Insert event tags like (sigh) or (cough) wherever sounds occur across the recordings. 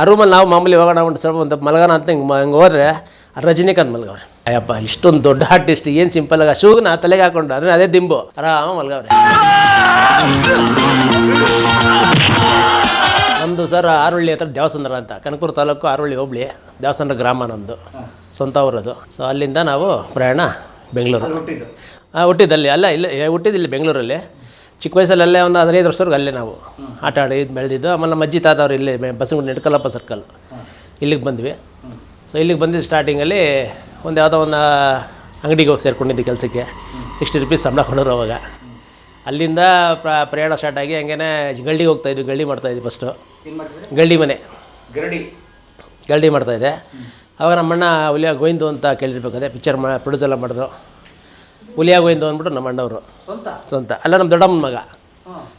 ಆ ರೂಮಲ್ಲಿ ನಾವು ಮಾಮೂಲಿ ಹೋಗೋಣ ಒಂದು ಸ್ವಲ್ಪ ಒಂದು ಮಲಗೋಣ ಅಂತ ಹಿಂಗೆ ಹಿಂಗೆ ಹೋದ್ರೆ ರಜನಿಕಾಂತ್ ಮಲ್ಗವ್ರೆ. ಅಯ್ಯಪ್ಪ ಇಷ್ಟೊಂದು ದೊಡ್ಡ ಆರ್ಟಿಸ್ಟ್ ಏನು ಸಿಂಪಲ್ ಆಗ ಶೂಗ್ನ ತಲೆಗೆ ಹಾಕೊಂಡು ಅಂದರೆ ಅದೇ ದಿಂಬು. ಆರಾಮ ಮಲ್ಗವ್ರೆ. ನಮ್ಮದು ಸರ್ ಆರುಳ್ಳಿ ಹತ್ರ ದೇವಸಂದ್ರ ಅಂತ ಕನಕಪುರ ತಾಲೂಕು ಆರುಳ್ಳಿ ಹೋಬಳಿ ದೇವಸಂದ್ರ ಗ್ರಾಮ ನಮ್ಮದು ಸ್ವಂತ ಊರದು. ಸೊ ಅಲ್ಲಿಂದ ನಾವು ಪ್ರಯಾಣ ಬೆಂಗಳೂರು. ಹಾಂ ಹುಟ್ಟಿದಲ್ಲಿ ಅಲ್ಲ ಇಲ್ಲ ಹುಟ್ಟಿದ್ದಿಲ್ಲ ಬೆಂಗಳೂರಲ್ಲಿ. ಚಿಕ್ಕ ವಯಸ್ಸಲ್ಲಿ ಅಲ್ಲೇ ಒಂದು ಹದಿನೈದು ವರ್ಷವರೆಗೂ ಅಲ್ಲೇ ನಾವು ಆಟ ಆಡಿ ಇದು ಬೆಳೆದಿದ್ದು. ಆಮೇಲೆ ನಮ್ಮ ಅಜ್ಜಿ ತಾತವ್ರು ಇಲ್ಲಿ ಬಸಂಗುಡಿ ನೆಡ್ಕಲ್ಲಪ್ಪ ಸರ್ಕಲ್ ಇಲ್ಲಿಗೆ ಬಂದ್ವಿ. ಸೊ ಇಲ್ಲಿಗೆ ಬಂದಿದ್ದು ಸ್ಟಾರ್ಟಿಂಗಲ್ಲಿ ಒಂದು ಯಾವುದೋ ಒಂದು ಅಂಗಡಿಗೆ ಹೋಗಿ ಸೇರ್ಕೊಂಡಿದ್ದು ಕೆಲಸಕ್ಕೆ. ಸಿಕ್ಸ್ಟಿ ರುಪೀಸ್ ಸಂಬಳ ಕೊಡೋರು ಅವಾಗ. ಅಲ್ಲಿಂದ ಪ್ರ ಪ್ರಯಾಣ ಸ್ಟಾರ್ಟ್ ಆಗಿ ಹಂಗೇನೆ ಗಳ್ಳಿಗೆ ಹೋಗ್ತಾಯಿದ್ವಿ ಗಳ್ಳಿ ಮಾಡ್ತಾಯಿದ್ವಿ ಫಸ್ಟು ಗಳ್ಳಿ ಮನೆ. ಗರಡಿ. ಗಳ್ಳಿ ಮಾಡ್ತಾಯಿದ್ದೆ ಅವಾಗ ನಮ್ಮಣ್ಣ ಹುಲಿಯ ಗೋವಿಂದು ಅಂತ ಕೇಳಿರ್ಬೇಕಾದ್ರೆ ಪಿಕ್ಚರ್ ಮಾ ಪ್ರೊಡ್ಯೂಸ್ ಎಲ್ಲ ಮಾಡಿದ್ರು ಹುಲಿಯ ಗೋವಿಂದು ಅಂದ್ಬಿಟ್ಟು ನಮ್ಮ ಅಣ್ಣವರು. ಸ್ವಂತ? ಅಲ್ಲ ನಮ್ಮ ದೊಡ್ಡಮ್ಮನ ಮಗ.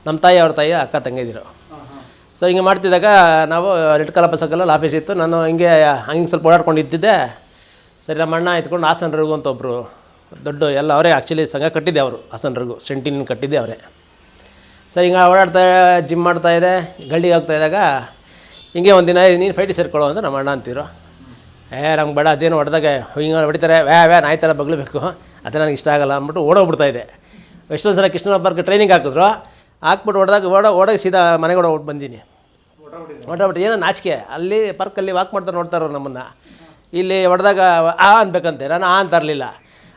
ನಮ್ಮ ತಾಯಿ ಅವ್ರ ತಾಯಿ ಅಕ್ಕ ತಂಗಿದಿರು. ಸೊ ಹಿಂಗೆ ಮಾಡ್ತಿದ್ದಾಗ ನಾವು ರೆಡ್ ಕಲರ್ ಆಫೀಸ್ ಇತ್ತು. ನಾನು ಹಿಂಗೆ ಹಂಗೆ ಸ್ವಲ್ಪ ಓಡಾಡ್ಕೊಂಡು ಇದ್ದಿದ್ದೆ ಸರಿ ನಮ್ಮ ಅಣ್ಣ ಎತ್ಕೊಂಡು ಹಾಸನ ರಘು ಅಂತ ಒಬ್ಬರು ದೊಡ್ಡ ಎಲ್ಲ ಅವರೇ ಆ್ಯಕ್ಚುಲಿ ಸಂಘ ಕಟ್ಟಿದ್ದೆ ಅವರು ಹಾಸನ ರಘು. ಸೆಂಟಿನ ಕಟ್ಟಿದ್ದೆ ಅವರೇ. ಸರಿ ಹಿಂಗೆ ಓಡಾಡ್ತಾ ಜಿಮ್ ಮಾಡ್ತಾ ಇದೆ ಗಳ್ಳಿಗೆ ಹೋಗ್ತಾ ಇದ್ದಾಗ ಹಿಂಗೆ ಒಂದಿನ ನೀನು ಫೈಟಿಗೆ ಸೇರ್ಕೊಳ್ಳೋ ಅಂತ ನಮ್ಮ ಅಣ್ಣ ಅಂತಿರು ಏ ನಮ್ಗೆ ಬೇಡ, ಅದೇನು ಹೊಡೆದಾಗ. ಹಿಂಗೆ ಹೊಡಿತಾರೆ. ವ್ಯಾ ವ್ಯಾ ನಾಯಿ ಥರ ಬಗ್ಲಬೇಕು ಅದು ನನಗೆ ಇಷ್ಟ ಆಗಲ್ಲ ಅಂದ್ಬಿಟ್ಟು ಓಡೋಗ್ಬಿಡ್ತಾ ಇದೆ. ಎಷ್ಟೊಂದು ಸಲ ಕೃಷ್ಣಪ್ಪರ್ಗೆ ಟ್ರೈನಿಂಗ್ ಹಾಕಿದ್ರು. ಹಾಕ್ಬಿಟ್ಟು ಹೊಡೆದಾಗ ಓಡ, ಓಡೋಗಿ ಸೀದಾ ಮನೆಗೆ ಓಡೋಗ್ಬಿಟ್ಟು ಬಂದೀನಿ. ಹೊಡಬಿಟ್ಟು ಏನೋ ನಾಚಿಕೆ. ಅಲ್ಲಿ ಪಾರ್ಕಲ್ಲಿ ವಾಕ್ ಮಾಡ್ತಾರೆ ನೋಡ್ತಾರೋ ನಮ್ಮನ್ನು. ಇಲ್ಲಿ ಹೊಡೆದಾಗ ಆ ಅನ್ಬೇಕಂತೆ. ನಾನು ಆ ಅಂತ ಇರಲಿಲ್ಲ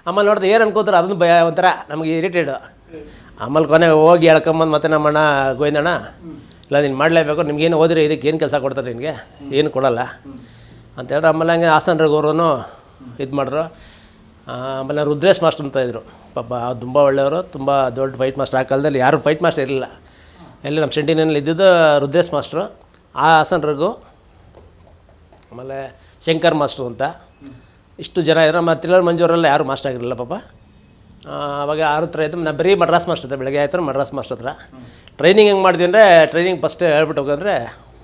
ಆಮೇಲೆ ನೋಡಿದ್ರೆ ಏನು ಅನ್ಕೋತಾರೆ ಅದನ್ನು ಭಯ, ಒಂಥರ ನಮಗೆ ಇರಿಟೇಡ್ ಆಮೇಲೆ ಕೊನೆಗೆ ಹೋಗಿ ಎಳ್ಕೊಂಬಂದು ಮತ್ತೆ ನಮ್ಮಣ್ಣ, ಗೋವಿಂದಣ್ಣ, ಇಲ್ಲ, ನೀನು ಮಾಡಲೇಬೇಕು. ನಿಮ್ಗೇನು ಓದಿರಿ ಇದಕ್ಕೆ ಏನು ಕೆಲಸ ಕೊಡ್ತಾರೆ ನಿನಗೆ? ಏನು ಕೊಡಲ್ಲ. ಅಂತ ಹೇಳಿದ್ರೆ ಆಮೇಲೆ ಹಂಗೆ ಹಾಸನ ರಘುವರೂ ಇದು ಮಾಡಿದ್ರು ಆಮೇಲೆ ರುದ್ರೇಶ್ ಮಾಸ್ಟರ್ ಅಂತ ಇದ್ದರು ಪಾಪ ತುಂಬ ಒಳ್ಳೆಯವರು ತುಂಬ ದೊಡ್ಡ ಫೈಟ್ ಮಾಸ್ಟರ್ ಆ ಕಾಲದಲ್ಲಿ ಯಾರು ಫೈಟ್ ಮಾಸ್ಟರ್ ಇರಲಿಲ್ಲ. ಎಲ್ಲಿ ನಮ್ಮ ಸೆಂಟಿನಲ್ಲಿ ಇದ್ದಿದ್ದು ರುದ್ರೇಶ್ ಮಾಸ್ಟ್ರು. ಆ ಹಾಸನ ರಘು ಆಮೇಲೆ ಶಂಕರ್ ಮಾಸ್ಟ್ರು ಅಂತ. ಇಷ್ಟು ಜನ ಇದ್ರು. ಮತ್ತು ತ್ರಿಲರ್ ಮಂಜೂರೆಲ್ಲ ಯಾರು ಮಾಸ್ಟರ್ ಆಗಿರಲಿಲ್ಲ ಪಾಪ. ಅವಾಗ ಆರು ಹತ್ರ ಇದ್ದು ನಾನು ಬರೀ ಮಡ್ರಾಸ್ ಮಾಸ್ಟರ್ ಹತ್ರ ಬೆಳಗ್ಗೆ ಆಯ್ತು ಮಡ್ರಾಸ್ ಮಾಸ್ಟರ್ ಹತ್ರ. ಟ್ರೈನಿಂಗ್ ಹೆಂಗೆ ಮಾಡಿದೆ ಅಂದರೆ ಟ್ರೈನಿಂಗ್ ಫಸ್ಟ್ ಹೇಳ್ಬಿಟ್ಟು ಹೋಗಂದ್ರೆ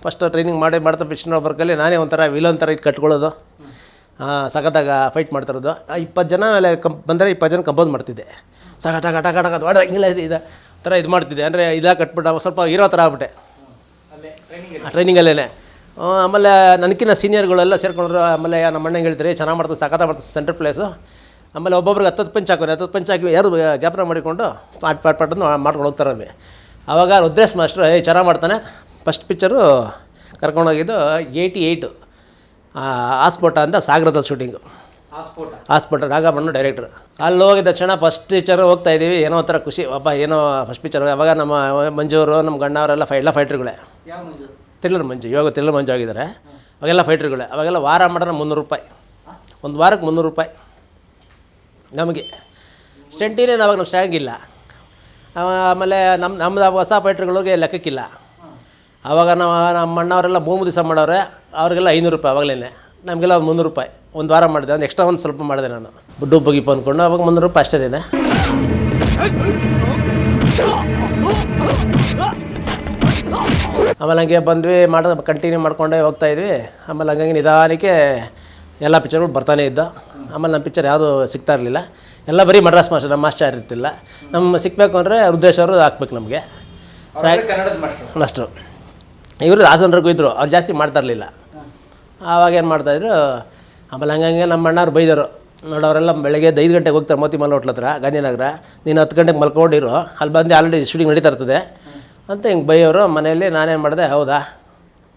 ಫಸ್ಟ್ ಟ್ರೈನಿಂಗ್ ಮಾಡಿ ಮಾಡ್ತಾ ಪಿಚ್ಚಿನ ಬರ್ಕಲ್ಲಿ ನಾನೇ ಒಂಥರ ವಿಲನ್ ಥರ ಇಟ್ಟು ಕಟ್ಕೊಳ್ಳೋದು. ಸಖತ್ತಾಗ ಫೈಟ್ ಮಾಡ್ತಿರೋದು. ಇಪ್ಪತ್ತು ಜನ ಮೇಲೆ ಕಂಪ್ ಬಂದರೆ ಇಪ್ಪತ್ತು ಜನ ಕಂಪೋಸ್ ಮಾಡ್ತಿದ್ದೆ. ಸಖತ್ ಟಕ ಟಕ ಟಕ ಹೊಡ ಹಿಂಗಿಲ್ಲ ಇದು ಥರ ಇದು ಮಾಡ್ತಿದ್ದೆ. ಅಂದರೆ ಇದಾಗ ಕಟ್ಬಿಟ್ಟು, ಸ್ವಲ್ಪ ಇರೋ ಥರ ಆಗ್ಬಿಟ್ಟೆ. ಟ್ರೈನಿಂಗಲ್ಲೇ ಆಮೇಲೆ ನನಗಿನ್ನ ಸೀನಿಯರ್ಗಳೆಲ್ಲ ಸೇರ್ಕೊಂಡ್ರು, ಆಮೇಲೆ ನಮ್ಮ ಅಣ್ಣಂಗೆ ಹೇಳ್ತಾರೆ ಚೆನ್ನಾಗಿ ಮಾಡ್ತಾರೆ ಸಖತ್ತ ಮಾಡ್ತಾರೆ ಸೆಂಟ್ರ್ ಪ್ಲೇಸು ಆಮೇಲೆ ಒಬ್ಬೊಬ್ರಿಗೆ ಹತ್ತತ್ತು ಪಂಚ್ ಹಾಕೋರು, ಹತ್ತತ್ತು ಪಂಚ್ ಹಾಕಿ ಯಾರು ಜ್ಞಾಪನ ಮಾಡಿಕೊಂಡು ಪಾಟ್ ಪಾಟ್ ಪಾಟನ್ನು ಮಾಡ್ಕೊಂಡು ಹೋಗ್ತಾರೆ ಅವಾಗ ರುದ್ರೇಶ್ ಮಾಸ್ಟ್ರು ಏಯ್ ಚೆನ್ನಾಗಿ ಮಾಡ್ತಾನೆ. ಫಸ್ಟ್ ಪಿಕ್ಚರು ಕರ್ಕೊಂಡೋಗಿದ್ದು ಏಯ್ಟಿ ಏಯ್ಟು ಆಸ್ಪೋಟ ಅಂತ ಸಾಗರದ ಶೂಟಿಂಗು ಆಸ್ಪೋಟ ನಾಗಮ್ಮಣ್ಣು ಡೈರೆಕ್ಟ್ರು ಅಲ್ಲಿ ಹೋಗಿದ ತಕ್ಷಣ ಫಸ್ಟ್ ಪಿಕ್ಚರ್ ಹೋಗ್ತಾ ಇದ್ದೀವಿ. ಏನೋ ಒಂಥರ ಖುಷಿ. ಅಪ್ಪ ಏನೋ ಫಸ್ಟ್ ಪಿಕ್ಚರ್ ಅವಾಗ ನಮ್ಮ ಮಂಜೂರು ನಮ್ಮ ಗಣ್ಣವರೆಲ್ಲ ಫೈ ಎಲ್ಲ ಫೈಟ್ರುಗಳೇ ತಿಲ್ಲರ್ ಮಂಜು. ಇವಾಗ ತಿಲ್ಲರ್ ಮಂಜು ಆಗಿದ್ದಾರೆ. ಅವಾಗೆಲ್ಲ ಫೈಟ್ರುಗಳೇ ಅವಾಗೆಲ್ಲ ವಾರ ಮಾಡೋಣ ಮುನ್ನೂರು ರೂಪಾಯಿ ಒಂದು ವಾರಕ್ಕೆ ಮುನ್ನೂರು ರೂಪಾಯಿ ನಮಗೆ ಸ್ಟೆಂಟಿನೇನು ಅವಾಗ ನಮ್ಮ ಸ್ಟ್ಯಾಂಗ್ ಇಲ್ಲ. ಆಮೇಲೆ ನಮ್ಮ ನಮ್ಮದು ಹೊಸ ಫೈಟ್ರುಗಳಿಗೆ ಲೆಕ್ಕಕ್ಕಿಲ್ಲ. ಆವಾಗ ನಾವು ನಮ್ಮ ಅಣ್ಣವರೆಲ್ಲ ಭೂಮಿ ದಿವಸ ಮಾಡೋರೆ ಅವ್ರಿಗೆಲ್ಲ ಐನೂರು ರೂಪಾಯಿ ಅವಾಗಲೇ ನಮಗೆಲ್ಲ ಒಂದು ಮುನ್ನೂರು ರೂಪಾಯಿ. ಒಂದು ವಾರ ಮಾಡಿದೆ ಒಂದು ಎಕ್ಸ್ಟ್ರಾ ಒಂದು ಸ್ವಲ್ಪ ಮಾಡಿದೆ ನಾನು. ಬುಡ್ಡು ಬಗಿಪ್ಪ ಅಂದ್ಕೊಂಡು ಅವಾಗ ಮುನ್ನೂರು ರೂಪಾಯಿ ಅಷ್ಟೇ ಇದೆ ಆಮೇಲೆ ಹಂಗೆ ಬಂದ್ವಿ ಮಾಡ ಕಂಟಿನ್ಯೂ ಮಾಡ್ಕೊಂಡೇ ಹೋಗ್ತಾ ಇದ್ವಿ. ಆಮೇಲೆ ಹಂಗಾಗಿ ನಿಧಾನಕ್ಕೆ ಎಲ್ಲ ಪಿಕ್ಚರ್ಗಳು ಬರ್ತಾನೆ ಇದ್ದ. ಆಮೇಲೆ ನಮ್ಮ ಪಿಕ್ಚರ್ ಯಾವುದು ಸಿಗ್ತಾ ಇರಲಿಲ್ಲ. ಎಲ್ಲ ಬರೀ ಮಡ್ರಾಸ್ ಮಾಸ್ಟರ್ ನಮ್ಮ ಮಾಸ್ಟರ್ ಇರ್ತಿಲ್ಲ. ನಮ್ಮ ಸಿಕ್ಕಬೇಕು ಅಂದರೆ ರುದ್ರೇಶ್ ಅವರು ಹಾಕ್ಬೇಕು ನಮಗೆ. ಅಷ್ಟು. ಇವರು ಹಾಸನರಿಗೂ ಇದ್ದರು ಅವ್ರು ಜಾಸ್ತಿ ಮಾಡ್ತಾ ಇರಲಿಲ್ಲ. ಆವಾಗ ಏನು ಮಾಡ್ತಾಯಿದ್ರು ಆಮೇಲೆ ಹಂಗಂಗೆ ನಮ್ಮ ಅಣ್ಣವ್ರು ಬೈದರು. ನೋಡೋರೆಲ್ಲ ಬೆಳಗ್ಗೆ ಐದು ಗಂಟೆಗೆ ಹೋಗ್ತಾರೆ ಮೋತಿಮಲ್ ಹೋಟ್ಲ ಹತ್ರ, ಗಾಂಧಿನಗರ. ನೀನು ಹತ್ತು ಗಂಟೆಗೆ ಮಲ್ಕೊಂಡಿರು, ಅಲ್ಲಿ ಬಂದು ಆಲ್ರೆಡಿ ಶೂಟಿಂಗ್ ನಡೀತಾ ಇರ್ತದೆ. ಅಂತ ಹಿಂಗೆ ಬೈಯೋರು ಮನೆಯಲ್ಲಿ ನಾನೇನು ಮಾಡಿದೆ, ಹೌದಾ?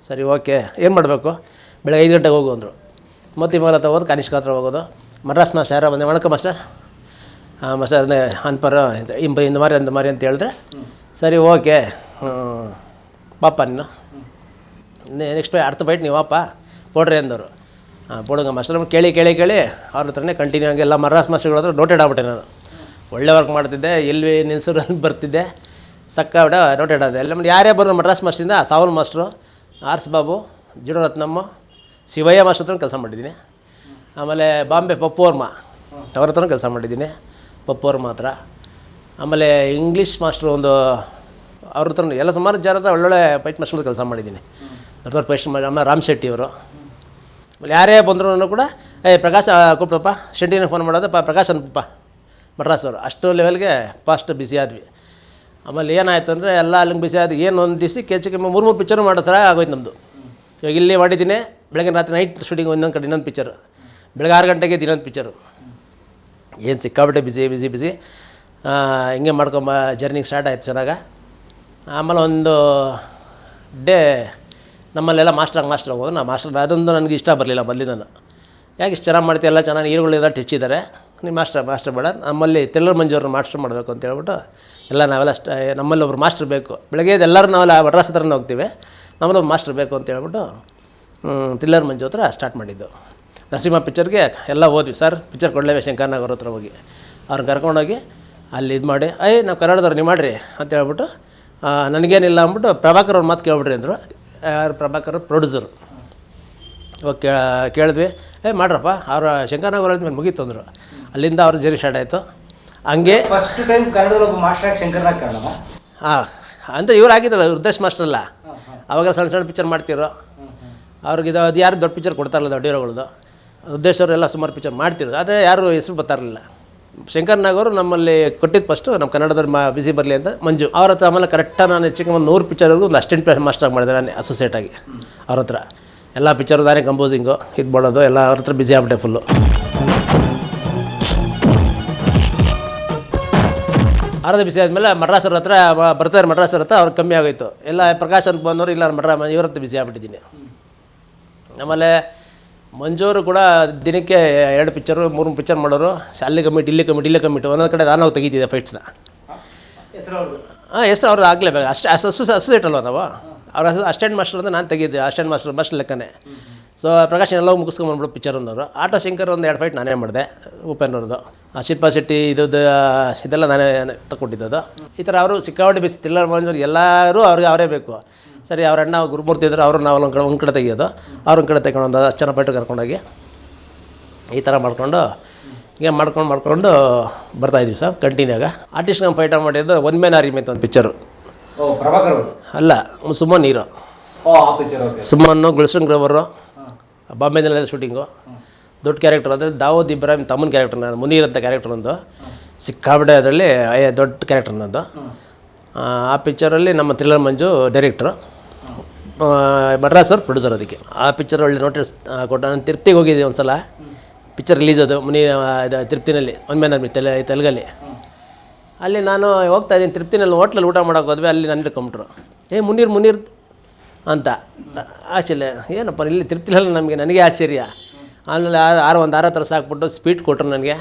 ಸರಿ, ಓಕೆ. ಏನು ಮಾಡಬೇಕು? ಬೆಳಗ್ಗೆ ಐದು ಗಂಟೆಗೆ ಹೋಗು ಅಂದರು. ಮೋತಿಮಲ್ ಹತ್ರ ಹೋಗೋದು, ಕನಿಷ್ಕ ಹತ್ರ ಹೋಗೋದು. ಮಡ್ರಾಸ್ನ ಯಾರೋ ಬಂದೆ, ವಣಕ ಮಾಸ್ಟರ್. ಹಾಂ ಮಾಸ್ಟರ್ ಅದೇ, ಅನ್ಪರ ಇಂಪ ಇಂದ ಮಾರಿ, ಅಂದ ಮಾರಿ ಅಂತ ಹೇಳಿದ್ರೆ, ಸರಿ, ಓಕೆ. ಪಾಪ ನೀನು. ನೆಕ್ಸ್ಟ್ ಅರ್ಥ ಬೈಟ್ ನೀವಪ್ಪ ವಾಪ ಪೋಡ್ರಿ ಅಂದರು ಹಾಂ ಮಸ್ಟರ್ ಮಾಸ್ಟರ್ ಕೇಳಿ ಕೇಳಿ ಕೇಳಿ ಅವ್ರ ಹತ್ರನೇ ಕಂಟಿನ್ಯೂ ಆಗಿ ಎಲ್ಲ ಮರಾಸ್ ಮಾಸ್ಟರ್ಗಳ ಹತ್ರ ನೋಟೆಡ್ ಆಗ್ಬಿಟ್ಟೆ ನಾನು. ಒಳ್ಳೆ ವರ್ಕ್ ಮಾಡ್ತಿದ್ದೆ ಎಲ್ಲಿ ನಿಲ್ಸೂರಲ್ಲಿ ಬರ್ತಿದ್ದೆ. ಸಕ್ಕ ಬಿಡ ನೋಟೆಡ್ ಆದ. ಎಲ್ಲ ಯಾರೇ ಬರೋ ಮಡ್ರಾಸ್ ಮಾಸ್ಟ್ರಿಂದ ಸಾವಲ್ ಮಾಸ್ಟ್ರು, ಆರ್ಸ್ ಬಾಬು ಜಿಡೋ ರತ್ನಮ್ಮ, ಶಿವಯ್ಯ ಮಾಸ್ಟರ್ ಹತ್ರ ಕೆಲಸ ಮಾಡಿದ್ದೀನಿ. ಆಮೇಲೆ ಬಾಂಬೆ ಪಪ್ಪು ವರ್ಮ ಅವ್ರ ಹತ್ರ ಕೆಲಸ ಮಾಡಿದ್ದೀನಿ. ಪಪ್ಪು ಮಾತ್ರ ಹತ್ರ. ಆಮೇಲೆ ಇಂಗ್ಲೀಷ್ ಮಾಸ್ಟ್ರು ಒಂದು ಅವ್ರ ಹತ್ರ ಎಲ್ಲ ಸುಮಾರು ಜನ ಹತ್ರ ಒಳ್ಳೊಳ್ಳೆ ಪೈಟ್ ಮಾಸ್ಟರ್ ಕೆಲಸ ಮಾಡಿದ್ದೀನಿ. ದೊಡ್ಡ ಪರಿಶ್ರಮ ನಮ್ಮ ರಾಮ್ ಶೆಟ್ಟಿ ಅವರು ಯಾರೇ ಬಂದರೂ ಕೂಡ, ಏ, ಪ್ರಕಾಶ್ ಕೊಟ್ಟಪ್ಪ ಶೆಟ್ಟಿನ ಫೋನ್ ಮಾಡೋದು, ಪ, ಪ್ರಕಾಶ್ ಅಂತಪ್ಪ ಮಡ್ರಾಸ್ ಅವರು. ಅಷ್ಟು ಲೆವೆಲ್ಗೆ ಫಾಸ್ಟ್ ಬಿಸಿ ಆದ್ವಿ. ಆಮೇಲೆ ಏನಾಯ್ತು ಅಂದರೆ, ಎಲ್ಲ ಅಲ್ಲಿಗೆ ಬಿಸಿ ಆದ್ವಿ. ಏನು ಒಂದು ದಿವ್ಸಕ್ಕೆ ಹೆಚ್ಚು ಕಮ್ಮಿ ಮೂರು ಮೂರು ಪಿಕ್ಚರ್ ಮಾಡೋ ಥರ ಆಗೋಯ್ತು ನಮ್ಮದು ಇವಾಗ ಇಲ್ಲಿ ಮಾಡಿದ್ದೀನಿ ಬೆಳಗ್ಗೆ ರಾತ್ರಿ ನೈಟ್ ಶೂಟಿಂಗ್ ಒಂದೊಂದು ಕಡೆ, ಇನ್ನೊಂದು ಪಿಕ್ಚರು ಬೆಳಗ್ಗೆ ಆರು ಗಂಟೆಗೆ ಇನ್ನೊಂದು ಪಿಕ್ಚರು ಏನು ಸಿಕ್ಕಾಬಿಟ್ಟೆ ಬಿಸಿ ಬಿಸಿ ಬಿಸಿ ಹಿಂಗೆ ಮಾಡ್ಕೊಂಬ ಜರ್ನಿಗೆ ಸ್ಟಾರ್ಟ್ ಆಯಿತು ಚೆನ್ನಾಗ. ಆಮೇಲೆ ಒಂದು ಡೇ ನಮ್ಮಲ್ಲೆಲ್ಲ ಮಾಸ್ಟ್ರಾಗಿ ಮಾಸ್ಟರ್ ಹೋಗೋದು ನಾ ಮಾಸ್ಟರ್ ಅದೊಂದು ನನಗೆ ಇಷ್ಟ ಬರಲಿಲ್ಲ ಮೊದಲಿಂದ ಯಾಕೆ ಇಷ್ಟು ಚೆನ್ನಾಗಿ ಮಾಡ್ತೀವಿ ಎಲ್ಲ ಚೆನ್ನಾಗಿ ಹೀರೋಗಳಿಂದ ಟಚ್ ಇದ್ದಾರೆ ನೀವು ಮಾಸ್ಟರ್ ಮಾಸ್ಟರ್ ಬೇಡ. ನಮ್ಮಲ್ಲಿ ತೆಲ್ಲರ್ ಮಂಜೂರನ್ನ ಮಾಸ್ಟರ್ ಮಾಡಬೇಕು ಅಂತ ಹೇಳ್ಬಿಟ್ಟು ಎಲ್ಲ ನಾವೆಲ್ಲ ಅಷ್ಟ ನಮ್ಮಲ್ಲಿ ಒಬ್ಬರು ಮಾಸ್ಟರ್ ಬೇಕು. ಬೆಳಗ್ಗೆ ಎಲ್ಲರೂ ನಾವೆಲ್ಲ ಮಡ್ರಾಸ್ ಹತ್ರನೇ ಹೋಗ್ತೀವಿ. ನಮ್ಮಲ್ಲಿ ಒಬ್ಬ ಮಾಸ್ಟರ್ ಬೇಕು ಅಂತ ಹೇಳ್ಬಿಟ್ಟು ತಿಲ್ಲರ್ ಮಂಜು ಹತ್ರ ಸ್ಟಾರ್ಟ್ ಮಾಡಿದ್ದು. ನರಸಿಂಹ ಪಿಕ್ಚರ್ಗೆ ಎಲ್ಲ ಓದ್ವಿ. ಸರ್ ಪಿಕ್ಚರ್ ಕೊಡಲೇವೆ ಶಂಕರ್ನಾಗ್ ಅವ್ರ ಹತ್ರ ಹೋಗಿ. ಅವ್ರನ್ನ ಕರ್ಕೊಂಡೋಗಿ ಅಲ್ಲಿ ಇದು ಮಾಡಿ ಅಯ್ಯ ನಾವು ಕನ್ನಡದವ್ರು ನೀವು ಮಾಡಿರಿ ಅಂತ ಹೇಳ್ಬಿಟ್ಟು ನನಗೇನಿಲ್ಲ ಅಂದ್ಬಿಟ್ಟು ಪ್ರಭಾಕರ್ ಅವ್ರ ಮಾತು ಕೇಳ್ಬಿಟ್ರಿ ಅಂದರು. ಯಾರು ಪ್ರಭಾಕರ್ ಪ್ರೊಡ್ಯೂಸರು. ಇವಾಗ ಕೇಳಿದ್ವಿ ಏ ಮಾಡ್ರಪ್ಪ ಅವ್ರು ಶಂಕರನಗರ ಮೇಲೆ ಮುಗೀತು ಅಂದರು. ಅಲ್ಲಿಂದ ಅವ್ರ ಜರಿ ಸ್ಟಾರ್ಟ್ ಆಯಿತು. ಹಂಗೆ ಫಸ್ಟ್ ಟೈಮ್ ಕನ್ನಡದಲ್ಲಿ ಒಬ್ಬ ಮಾಸ್ಟರ್ ಆಗಿ ಶಂಕರ್ನಾಗ್ ಕಾರಣ ಹಾಂ ಅಂದರೆ ಇವ್ರು ಆಗಿದ್ದಲ್ಲ ವೃದ್ಧೇಶ್ ಮಾಸ್ಟರ್ ಅಲ್ಲ. ಅವಾಗ ಸಣ್ಣ ಸಣ್ಣ ಪಿಕ್ಚರ್ ಮಾಡ್ತಿರೋ ಅವ್ರಿಗೆ ಇದು ಅದು ಯಾರು ದೊಡ್ಡ ಪಿಕ್ಚರ್ ಕೊಡ್ತಾರಲ್ಲ ದೊಡ್ಡ ಹೀರೋಗಳದ್ದು ಉದ್ದೇಶ್ ಅವರೆಲ್ಲ ಸುಮಾರು ಪಿಕ್ಚರ್ ಮಾಡ್ತಿರೋದು ಆದರೆ ಯಾರು ಹೆಸರು ಬರ್ತಾರಲಿಲ್ಲ ಶಂಕರ್ ನಾಗ್ ಅವರು ನಮ್ಮಲ್ಲಿ ಕೊಟ್ಟಿದ್ದು ಫಸ್ಟು ನಮ್ಮ ಕನ್ನಡದಲ್ಲಿ ಮಾ ಬಿಸಿ ಬರಲಿ ಅಂತ ಮಂಜು. ಅವ್ರ ಹತ್ರ ಆಮೇಲೆ ಕರೆಕ್ಟಾಗಿ ನಾನು ಹೆಚ್ಚಿಗೆ ಒಂದು ನೂರು ಪಿಕ್ಚರ್ಗೂ ಒಂದು ಅಸ್ಟೆಂಟ್ ಮಾಸ್ಟರ್ ಮಾಡಿದೆ ನಾನು ಅಸೋಸಿಯೇಟ್ ಆಗಿ. ಅವ್ರ ಹತ್ರ. ಎಲ್ಲ ಪಿಕ್ಚರ್ ನಾನೇ ಕಂಪೋಸಿಂಗು ಇದು ಮಾಡೋದು, ಎಲ್ಲ ಅವ್ರ ಹತ್ರ ಬಿಸಿ ಆಗ್ಬಿಟ್ಟೆ ಫುಲ್ಲು ಆರದ ಬಿಸಿ ಆದಮೇಲೆ ಮಡ್ರಾಸರ ಹತ್ರ ಬರ್ತಾರೆ ಮಡ್ರಾಸರ ಹತ್ರ ಅವ್ರಿಗೆ ಕಮ್ಮಿ ಆಗೋಯ್ತು. ಎಲ್ಲ ಪ್ರಕಾಶ್ ಅಂತ ಬಂದವರು, ಇಲ್ಲ ಮಡ್ರಾ ಇವ್ರ ಹತ್ರ ಬಿಸಿ ಆಗ್ಬಿಟ್ಟಿದ್ದೀನಿ. ಆಮೇಲೆ ಮಂಜೂರು ಕೂಡ ದಿನಕ್ಕೆ ಎರಡು ಪಿಕ್ಚರು ಮೂರು ಪಿಕ್ಚರ್ ಮಾಡೋರು. ಅಲ್ಲಿ ಕಮಿಟಿ ಇಲ್ಲಿ ಕಮಿಟಿ ಇಲ್ಲಿ ಕಮಿಟಿ ಒಂದೊಂದು ಕಡೆ ನಾನು ತೆಗಿತಿದ್ದೆ ಫೈಟ್ಸ್ನ ಹಾಂ ಎಸ್ ಅವ್ರದ್ದು ಆಗಲೇಬೇಕು. ಅಷ್ಟೇ ಅಸ್ ಅಸು ಅಸೋಸಿಯೇಟ್ ಅಲ್ವ ನಾವು? ಅವ್ರ ಅಸಿಸ್ಟೆಂಟ್ ಮಾಸ್ಟರ್ ಅಂತ ನಾನು ತೆಗಿದ್ದೆ. ಅಸ್ಟೆಂಟ್ ಮಾಸ್ಟರ್ ಮಾಸ್ಟರ್ ಲೆಕ್ಕನೇ. ಸೊ ಪ್ರಕಾಶ್ ಎಲ್ಲ ಮುಗಿಸ್ಕೊಂಬಂದ್ಬಿಡು ಪಿಕ್ಚರ್ ಅಂದವರು ಆಟೋ ಶಂಕರ್ ಒಂದು ಎರಡು ಫೈಟ್ ನಾನೇ ಮಾಡಿದೆ ಓಪನ್ ಅವ್ರದ್ದು ಆ ಶಿಲ್ಪಾ ಶೆಟ್ಟಿ ಇದ್ದದ್ದು ಇದೆಲ್ಲ ನಾನೇ ತಗೊಂಡಿದ್ದದು ಈ ಥರ ಅವರು ಸಿಕ್ಕಾಪಟ್ಟೆ ಬಿಸಿ ತಿಲ್ಲರ್ ಮಂಜೂರು ಎಲ್ಲರೂ ಅವ್ರಿಗೆ ಅವರೇ ಬೇಕು. ಸರಿ ಅವ್ರ ಅಣ್ಣ ಗುರುಮೂರ್ತಿ ಇದ್ದರು ಅವರು ನಾವು ಒಂದು ಕಡೆ ಒಂದು ಕಡೆ ತೆಗಿಯೋದು. ಅವ್ರ ಒಂದು ಕಡೆ ತೆಗೊಂಡು ಒಂದು ಹತ್ತು ಜನ ಫೈಟು ಕರ್ಕೊಂಡೋಗಿ ಈ ಥರ ಮಾಡಿಕೊಂಡು ಹೀಗೆ ಮಾಡ್ಕೊಂಡು ಮಾಡ್ಕೊಂಡು ಬರ್ತಾಯಿದ್ವಿ ಸರ್ ಕಂಟಿನ್ಯೂಗ ಆರ್ಟಿಸ್ಟ್ ನಮ್ಮ ಫೈಟ ಮಾಡಿದ್ದು ಒನ್ ಮೇನ್ ಆರ್ಮಿ ಅಂತ ಒಂದು ಪಿಕ್ಚರು ಅಲ್ಲ ಸುಮ್ಮನೆ ನೀರು ಸುಮನ್ನು ಗುಲ್ಶನ್ ಗ್ರೋವರು ಬಾಂಬೆನಲ್ಲಿ ಶೂಟಿಂಗು ದೊಡ್ಡ ಕ್ಯಾರೆಕ್ಟರ್ ಅಂದರೆ ದಾವೂದ್ ಇಬ್ರಾಹಿಂ ತಮ್ಮನ ಕ್ಯಾರೆಕ್ಟರ್ ನಾನು ಮುನೀರ್ ಅಂತ ಕ್ಯಾರೆಕ್ಟರ್ ಒಂದು ಸಿಕ್ಕಾಬಿಡೆ ಅದರಲ್ಲಿ ದೊಡ್ಡ ಕ್ಯಾರೆಕ್ಟರ್ ನಂದು. ಆ, ಪಿಕ್ಚರಲ್ಲಿ ನಮ್ಮ ಥ್ರಿಲ್ಲರ್ ಮಂಜು ಡೈರೆಕ್ಟ್ರು ಮಡ್ರಾಸ್ ಅವ್ರು ಪ್ರೊಡ್ಯೂಸರ್ ಅದಕ್ಕೆ. ಆ ಪಿಕ್ಚರ್ ಒಳ್ಳೆ ನೋಟಿಸ್ ಕೊಟ್ಟು ನಾನು ತಿರುಪ್ತಿಗೆ ಹೋಗಿದ್ದೆ ಒಂದು ಸಲ ಪಿಕ್ಚರ್ ರಿಲೀಸ್ ಅದು ಮುನಿ ಇದು ತಿರುಪ್ತಿನಲ್ಲಿ ಒನ್ ತೆಲ ತೆಲುಗಲ್ಲಿ. ಅಲ್ಲಿ ನಾನು ಹೋಗ್ತಾ ಇದ್ದೀನಿ ತಿರುಪ್ತಿನಲ್ಲಿ ಹೋಟ್ಲಲ್ಲಿ ಊಟ ಮಾಡೋಕೆ ಹೋದ್ವಿ ಅಲ್ಲಿ ನನ್ನ ಹಿಡ್ಕೊಂಬಿಟ್ರು ಏ ಮುನೀರ್ ಮುನೀರ್ ಅಂತ. ಆಶ್ಚರ್ಯ. ಏನಪ್ಪ ಇಲ್ಲಿ ತಿರುಪ್ತಿಲಲ್ಲ ನಮಗೆ ನನಗೆ ಆಶ್ಚರ್ಯ. ಆಮೇಲೆ ಆರು ಒಂದು ಆರ ಥರ ಸಾಕ್ಬಿಟ್ಟು ಸ್ಪೀಡ್ ಕೊಟ್ಟರು ನನಗೆ.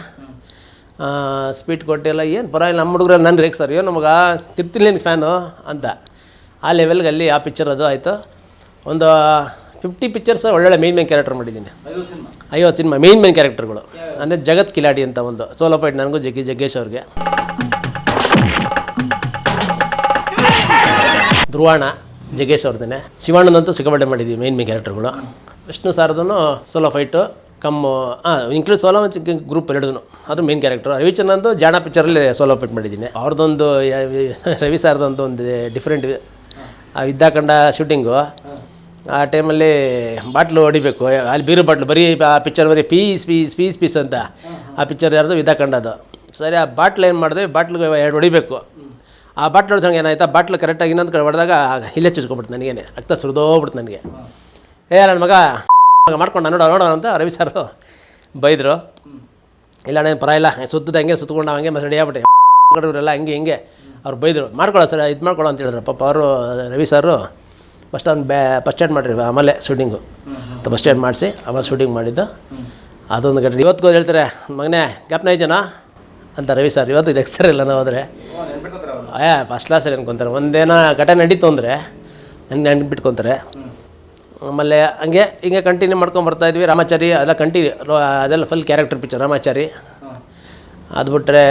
ಸ್ಪೀಡ್ ಕೊಟ್ಟಿಲ್ಲ. ಏನು ಪರವಾಗಿಲ್ಲ ನಮ್ಮ ಹುಡುಗರಲ್ಲಿ ನನ್ನ ರೇಕ್ ಸರ್ ಏನು ನಮಗೆ ತಿರುಪ್ತಿಲೇನು ಫ್ಯಾನು ಅಂತ. ಆ ಲೆವೆಲ್ಗೆ ಅಲ್ಲಿ ಆ ಪಿಕ್ಚರ್ ಅದು ಆಯಿತು. ಒಂದು ಫಿಫ್ಟಿ ಪಿಕ್ಚರ್ಸ್ ಒಳ್ಳೊಳ್ಳೆ ಮೇನ್ ಮೇನ್ ಕ್ಯಾರೆಕ್ಟರ್ ಮಾಡಿದ್ದೀನಿ. ಅಯ್ಯೋ ಸಿನಿಮಾ ಐವತ್ತು ಸಿನಿಮಾ ಮೇನ್ ಮೇನ್ ಕ್ಯಾರೆಕ್ಟರ್ಗಳು ಅಂದರೆ ಜಗತ್ ಕಿಲಾಡಿ ಅಂತ ಒಂದು. ಸೋಲೋ ಫೈಟ್ ನನಗೂ ಜಗ್ಗಿ ಜಗ್ಗೇಶ್ ಅವ್ರಿಗೆ. ಧ್ರುವಾಣ ಜಗ್ಗೇಶ್ ಅವ್ರದ್ದೇ ಶಿವಾನಂದಂತೂ ಸಿಕ್ಕಾಪಟ್ಟೆ ಮಾಡಿದ್ದೀವಿ ಮೇನ್ ಮೇನ್ ಕ್ಯಾರೆಕ್ಟರ್ಗಳು ವಿಷ್ಣು ಸಾರದೂ ಸೋಲೋ ಫೈಟು ಕಮ್ಮು ಹಾಂ ಇನ್ಕ್ಲೂಡ್ ಸೋಲೋ ಮತ್ತು ಗ್ರೂಪ್ ಎರಡೂ ಅದು ಮೇನ್ ಕ್ಯಾರೆಕ್ಟರ್ ರವಿಚಂದ್ರಂದು ಜಾಣ ಪಿಕ್ಚರಲ್ಲಿ ಸೋಲೋ ಫೈಟ್ ಮಾಡಿದ್ದೀನಿ. ಅವ್ರದ್ದೊಂದು (laughs) ರವಿ ಸಾರದೊಂದು ಒಂದು ಡಿಫ್ರೆಂಟ್ ಇದ್ದಾಕಂಡ ಶೂಟಿಂಗು ಆ ಟೈಮಲ್ಲಿ ಬಾಟ್ಲು ಹೊಡಿಬೇಕು. ಅಲ್ಲಿ ಬೀರು ಬಾಟ್ಲು, ಬರೀ ಆ ಪಿಕ್ಚರ್ ಬರೀ ಪೀಸ್ ಪೀಸ್ ಪೀಸ್ ಪೀಸ್ ಅಂತ. ಆ ಪಿಕ್ಚರ್ ಯಾರ್ದು? ಇದ್ದಾಕಂಡದು ಸರಿ, ಆ ಬಾಟ್ಲು ಏನು ಮಾಡಿದೆ? ಬಾಟ್ಲಿಗೆ ಎರಡು ಹೊಡಿಬೇಕು. ಆ ಬಾಟ್ಲು ಹೊಡೆದಂಗೆ ಏನಾಯ್ತಾ? ಬಾಟ್ಲು ಕರೆಕ್ಟಾಗಿ ಇನ್ನೊಂದು ಕಡೆ ಹೊಡೆದಾಗ ಇಲ್ಲೇ ಚುಚ್ಕೊಬಿಡ್ತು ನನಗೇನೆ ರಕ್ತ ಸುರಿದೋಗ್ಬಿಡ್ತು ನನಗೆ. ಏ ನನ್ನ ಮಗ ಮಾಡ್ಕೊಂಡು ನೋಡೋ ನೋಡೋಣ ಅಂತ ರವಿ ಸರ್ ಬೈದರು. ಇಲ್ಲ ನಾನು ಪರ ಇಲ್ಲ ಸುತ್ತದ ಹಂಗೆ ಸುತ್ತಕೊಂಡು ಹಂಗೆ ಮತ್ತೆ ರೆಡಿ ಆಗ್ಬಿಟ್ಟೆ. ಇವರೆಲ್ಲ ಹಂಗೆ ಹಿಂಗೆ ಅವ್ರು ಬೈದರು. ಮಾಡ್ಕೊಳ್ಳೋ ಸರ್ ಇದು ಮಾಡ್ಕೊಳ್ಳೋ ಅಂತ ಹೇಳಿದ್ರು. ಪಾಪ ಅವರು ರವಿ ಸರು ಫಸ್ಟ್ ಅವ್ನು ಬ್ಯಾ ಫಸ್ಟ್ ಏಡ್ ಮಾಡಿರಿ ಆಮೇಲೆ ಶೂಟಿಂಗು ಫಸ್ಟ್ ಸ್ಟಾರ್ಟ್ ಮಾಡಿಸಿ ಆಮೇಲೆ ಶೂಟಿಂಗ್ ಮಾಡಿದ್ದು. ಅದೊಂದು ಘಟನೆ ಇವತ್ತಿಗೂ ಹೇಳ್ತಾರೆ ಮಗನೇ ಜ್ಞಾಪನ ಇದೆಯಾ ಅಂತ ರವಿ ಸರ್ ಇವತ್ತು ನೆಕ್ಸ್ಟ್ ಇಲ್ಲ ನಾವು ಹೋದರೆ ಏ ಫಸ್ಟ್ ಕ್ಲಾಸಲ್ಲಿ ಅನ್ಕೊತಾರೆ. ಒಂದೇನೋ ಘಟನೆ ನಡೀತು ಅಂದರೆ ನಂಗೆ ನೆನ್ಪಿಟ್ಕೊತಾರೆ ಆಮೇಲೆ ಹಂಗೆ ಹಿಂಗೆ ಕಂಟಿನ್ಯೂ ಮಾಡ್ಕೊಂಡು ಬರ್ತಾ ಇದ್ವಿ. ರಾಮಾಚಾರಿ, ಅದೆಲ್ಲ ಕಂಟಿನ್ಯೂ ಅದೆಲ್ಲ ಫುಲ್ ಕ್ಯಾರೆಕ್ಟರ್ ಪಿಕ್ಚರ್ ರಾಮಾಚಾರಿ. ಅದು ಬಿಟ್ಟರೆ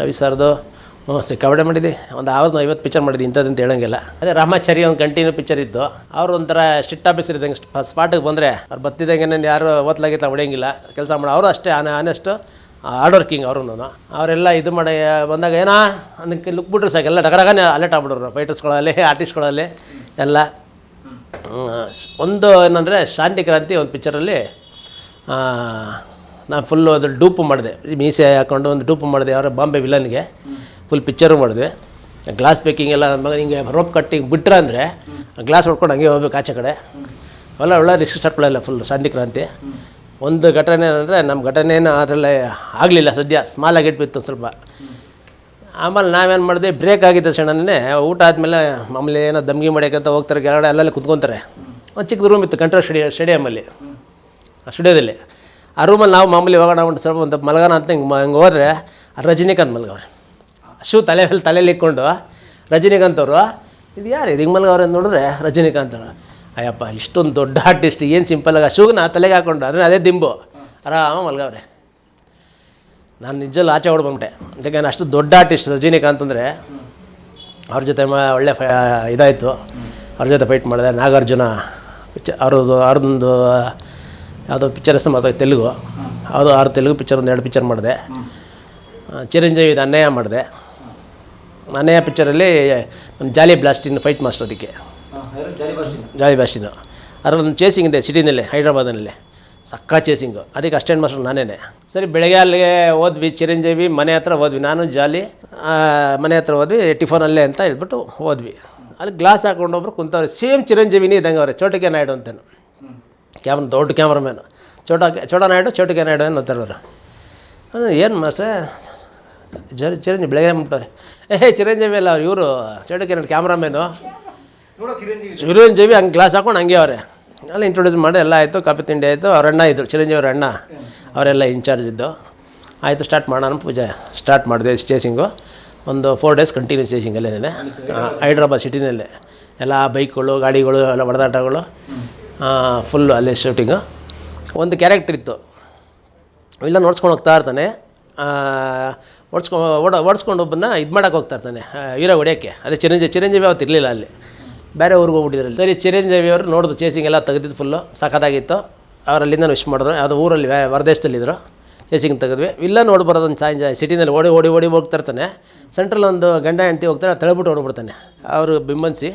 ರವಿ ಸರ್ದು ಹ್ಞೂ ಸಿಕ್ಕಾಪಟ್ಟೆ ಮಾಡಿದ್ವಿ ಒಂದು ಆವತ್ತು ಐವತ್ತು ಪಿಕ್ಚರ್ ಮಾಡಿದ್ವಿ ಇಂಥದ್ದು ಹೇಳೋಂಗಿಲ್ಲ. ಅದೇ ರಾಮಾಚಾರಿ ಒಂದು ಕಂಟಿನ್ಯೂ ಪಿಕ್ಚರ್ ಇತ್ತು. ಅವ್ರು ಒಂಥರ ಸ್ಟ್ರಿಕ್ಟ್ ಆಫೀಸರ್ ಇದ್ದಂಗೆ ಸ್ಪಾಟಿಗೆ ಬಂದರೆ ಅವ್ರು ನಾನು ಯಾರು ಓದ್ಲಾಗಿತ್ತು ಹೊಡೆಯಂಗಿಲ್ಲ. ಕೆಲಸ ಮಾಡೋ. ಅವರು ಅಷ್ಟೇ, ಆನೆ ಆನೆಸ್ಟು ಹಾರ್ಡ್ ವರ್ಕಿಂಗ್ ಅವರು ಅವರೆಲ್ಲ ಇದು ಮಾಡಿ, ಬಂದಾಗ ಏನಾ ಅದಕ್ಕೆ ಲುಕ್ ಬಿಟ್ರೆ ಸಾಕು. ಎಲ್ಲ ಡಗರಗನೆ ಅಲರ್ಟ್ ಆಗ್ಬಿಡೋರು ಫೈಟರ್ಸ್ಗಳಲ್ಲಿ ಆರ್ಟಿಸ್ಟ್ಗಳಲ್ಲಿ ಎಲ್ಲ. ಒಂದು ಏನಂದರೆ ಶಾಂತಿ ಕ್ರಾಂತಿ ಒಂದು ಪಿಕ್ಚರಲ್ಲಿ ನಾನು ಫುಲ್ಲು ಅದು ಡೂಪು ಮಾಡಿದೆ. ಮೀಸೆ ಹಾಕ್ಕೊಂಡು ಒಂದು ಡೂಪು ಮಾಡಿದೆ, ಅವರ ಬಾಂಬೆ ವಿಲನ್ಗೆ ಫುಲ್ ಪಿಕ್ಚರು ಮಾಡಿದೆ. ಗ್ಲಾಸ್ ಬೇಕಿಂಗ್ ಎಲ್ಲ ಮಗ, ಹಿಂಗೆ ರೋಪ್ ಕಟ್ಟಿಂಗ್ ಬಿಟ್ರೆ ಅಂದರೆ ಗ್ಲಾಸ್ ಹೊಡ್ಕೊಂಡು ಹಂಗೆ ಹೋಗ್ಬೇಕು ಆಚೆ ಕಡೆ. ಅವೆಲ್ಲ ಒಳ್ಳೆ ರಿಸ್ಕ್ ಸ್ಟಾರ್ಟ್ಗಳೆಲ್ಲ ಫುಲ್ ಶಾಂತಿ ಕ್ರಾಂತಿ. ಒಂದು ಘಟನೆ ಅಂದರೆ ನಮ್ಮ ಘಟನೆಯೂ ಅದರಲ್ಲಿ ಆಗಲಿಲ್ಲ ಸದ್ಯ ಸ್ಮಾಲಾಗಿ ಬಿತ್ತು ಸ್ವಲ್ಪ. ಆಮೇಲೆ ನಾವೇನು ಮಾಡಿದೆ ಬ್ರೇಕ್ ಆಗಿದ್ದ ಕ್ಷಣನೇ, ಊಟ ಆದಮೇಲೆ ಮಾಮೂಲಿ ಏನೋ ದಮ್ಗಿ ಮಾಡ್ಯಕ್ಕಂತ ಹೋಗ್ತಾರೆ, ಕೆಳಗಡೆ ಅಲ್ಲಲ್ಲಿ ಕುತ್ಕೊತಾರೆ. ಒಂದು ಚಿಕ್ಕದು ರೂಮ್ ಇತ್ತು, ಕಂಟ್ರೋಲ್ ಸ್ಟುಡಿಯೋ ಸ್ಟೇಡಿಯಮಲ್ಲಿ ಆ ಸ್ಟುಡಿಯೋದಲ್ಲಿ. ಆ ರೂಮಲ್ಲಿ ನಾವು ಮಾಮೂಲಿ ಹೋಗೋಣ ಒಂದು ಸ್ವಲ್ಪ ಒಂದು ಮಲಗೋಣ ಅಂತ ಹಿಂಗೆ ಹಿಂಗೆ ಹೋದ್ರೆ ರಜನಿಕಾಂತ್ ಮಲಗವ್ರೆ. ಶೂ ತಲೆ ಮೇಲೆ ತಲೆಯಲ್ಲಿ ಇಕ್ಕೊಂಡು, ರಜನಿಕಾಂತ್ ಅವರು, ಇದು ಯಾರು? ಇದು ಹಿಂಗೆ ಮಲಗವ್ರೆ? ಅಂತ ನೋಡಿದ್ರೆ ರಜನಿಕಾಂತ್ ಅವರು. ಅಯ್ಯಪ್ಪ, ಇಷ್ಟೊಂದು ದೊಡ್ಡ ಆರ್ಟಿಸ್ಟ್ ಏನು ಸಿಂಪಲಾಗಿ ಆ ಶೂನ ತಲೆಗೆ ಹಾಕೊಂಡು ಅದನ್ನ ಅದೇ ದಿಂಬು. ಆರಾಮ ಮಲ್ಗವ್ರೆ. ನಾನು ನಿಜಲ್ಲಿ ಆಚೆ ಹೊಡ್ಬಂಬಿಟ್ಟೆ ಯಾಕೆ ನಾನು ಅಷ್ಟು ದೊಡ್ಡ ಆರ್ಟಿಸ್ಟ್ ರಜನಿಕಾಂತ್ ಅಂದರೆ, ಅವ್ರ ಜೊತೆ ಮ, ಒಳ್ಳೆ ಫ ಇದಾಯಿತು. ಅವ್ರ ಜೊತೆ ಫೈಟ್ ಮಾಡಿದೆ, ನಾಗಾರ್ಜುನ ಪಿಕ್ಚರ್ ಅವ್ರದ್ದು, ಅವ್ರದ್ದೊಂದು, ಯಾವುದೋ ಪಿಕ್ಚರ್ ಹೆಸರು ಮಾತಾಡಿ ತೆಲುಗು. ಅದು ಆರು ತೆಲುಗು ಪಿಕ್ಚರ್ ಒಂದು ಎರಡು ಪಿಕ್ಚರ್ ಮಾಡಿದೆ ಚಿರಂಜೀವಿ ಅನ್ಯಾಯ ಮಾಡಿದೆ. ಅನ್ಯಾಯ ಪಿಕ್ಚರಲ್ಲಿ ನಮ್ಮ ಜಾಲಿ ಬ್ಲಾಸ್ಟಿನ ಫೈಟ್ ಮಾಸ್ಟರ್ ಅದಕ್ಕೆ. ಜಾಲಿ ಬಸ್ ಜಾಲಿ ಬ್ಲಾಸ್ಟಿನು ಅದರಲ್ಲೊಂದು ಚೇಸಿಂಗ್ ಇದೆ ಸಿಟಿನಲ್ಲಿ ಹೈದ್ರಾಬಾದ್ನಲ್ಲಿ ಸಕ್ಕಾ ಚೇಸಿಂಗು ಅದಕ್ಕೆ ಅಷ್ಟೇನು ಮಾಸ್ಟರ್ ನಾನೇ ಸರಿ ಬೆಳಗ್ಗೆ ಅಲ್ಲಿಗೆ ಹೋದ್ವಿ ಚಿರಂಜೀವಿ ಮನೆ ಹತ್ರ ಹೋದ್ವಿ ನಾನು ಜಾಲಿ ಆ, ಮನೆ ಹತ್ರ ಹೋದ್ವಿ ಟಿಫನಲ್ಲೇ ಅಂತ ಹೇಳ್ಬಿಟ್ಟು ಹೋದ್ವಿ ಅಲ್ಲಿ ಗ್ಲಾಸ್ ಹಾಕೊಂಡು ಒಬ್ರು ಕುಂತವ್ರೆ ಸೇಮ್ ಚಿರಂಜೀವಿನೇ ಇದ್ದಂಗೆ ಅವ್ರೆ ಚೋಟಿಕೆ ನಾಯ್ಡು ಅಂತೇನು ಕ್ಯಾಮ್ರ ದೊಡ್ಡ ಕ್ಯಾಮ್ರಾಮ್ಯಾನು ಚೋಟ ಚೋಟ ನಾಯ್ಡು ಚೋಟಿಕೆ ನಾಯ್ಡು ಅಂತಾರೆ ಅವರು ಏನು ಮಾಸ್ಟ್ರೆ ಜರ ಚಿರಂಜೀವಿ ಬೆಳಗ್ಗೆ ಮುಟ್ಟಾರೆ ಏ ಚಿರಂಜೀವಿ ಅಲ್ಲ ಅವ್ರು ಇವರು ಚೋಟಿಕೆ ನಾಯ್ಡು ಕ್ಯಾಮ್ರಾಮ್ಯಾನು ನೋಡೋ ಚಿರಂಜೀವಿ ಹಂಗೆ ಗ್ಲಾಸ್ ಹಾಕೊಂಡು ಹಂಗೆ ಅವರೇ. ಅಲ್ಲಿ ಇಂಟ್ರೊಡ್ಯೂಸ್ ಮಾಡಿ, ಎಲ್ಲ ಆಯಿತು, ಕಾಫಿ ತಿಂಡಿ ಆಯಿತು, ಅವ್ರ ಅಣ್ಣ ಇದ್ದರು ಚಿರಂಜೀವಿ ಅವ್ರ ಅಣ್ಣ. ಅವರೆಲ್ಲ ಇನ್ಚಾರ್ಜ್ ಇದ್ದು. ಆಯಿತು ಸ್ಟಾರ್ಟ್ ಮಾಡೋಣ ಪೂಜೆ. ಸ್ಟಾರ್ಟ್ ಮಾಡಿದೆ ಚೇಸಿಂಗು ಒಂದು ಫೋರ್ ಡೇಸ್ ಕಂಟಿನ್ಯೂಸ್ ಚೇಸಿಂಗ್ ಅಲ್ಲೇನೆ ಹೈದ್ರಾಬಾದ್ ಸಿಟಿನಲ್ಲೇ ಎಲ್ಲ ಬೈಕ್ಗಳು, ಗಾಡಿಗಳು, ಎಲ್ಲ ಹೊಡೆದಾಟಗಳು. ಫುಲ್ಲು ಅಲ್ಲೇ ಶೂಟಿಂಗು ಒಂದು ಕ್ಯಾರೆಕ್ಟರ್ ಇತ್ತು. ಇಲ್ಲ ನೋಡ್ಸ್ಕೊಂಡು ಹೋಗ್ತಾ ಇರ್ತಾನೆ. ಓಡಿಸ್ಕೊ, ಓಡ, ಓಡಿಸ್ಕೊಂಡು ಒಬ್ಬನ ಇದು ಮಾಡೋಕೆ ಹೋಗ್ತಾ ಇರ್ತಾನೆ. ಹೀರೋ ಹೊಡೆಯೋಕ್ಕೆ. ಅದೇ ಚಿರಂಜೀವಿ ಚಿರಂಜೀವಿ ಅವತ್ತು ಇರಲಿಲ್ಲ ಅಲ್ಲಿ. ಬೇರೆ ಊರಿಗೆ ಹೋಗ್ಬಿಟ್ಟಿದ್ರಲ್ಲಿ. ಸರಿ ಚಿರಂಜೀವಿ ಅವರು ನೋಡಿದ್ರು ಚೇಸಿಂಗ್ ಎಲ್ಲ ತೆಗೆದಿದ್ದು ಫುಲ್ಲು ಸಖತ್ತಾಗಿತ್ತು. ಅವರಲ್ಲಿಂದ ವಿಶ್ ಮಾಡಿದ್ರು. ಅದು ಊರಲ್ಲಿ ಹೊರದೇಶದಲ್ಲಿದ್ದರು ಚೇಸಿಂಗ್ ತೆಗೆದ್ವಿ. ಇಲ್ಲ ನೋಡಿ ಬರೋದೊಂದು ಸಾಯಂಜ ಸಿಟಿನಲ್ಲಿ ಓಡಿ ಓಡಿ ಓಡಿ ಹೋಗ್ತಾ ಇರ್ತಾನೆ. ಸೆಂಟ್ರಲ್ ಒಂದು ಗಂಡ ಹೆಂಡತಿ ಹೋಗ್ತಾರೆ ತಳ್ಬಿಟ್ಟು ಓಡ್ಬಿಡ್ತಾನೆ. ಅವರು ಬಿಂಬನ್ಸಿ,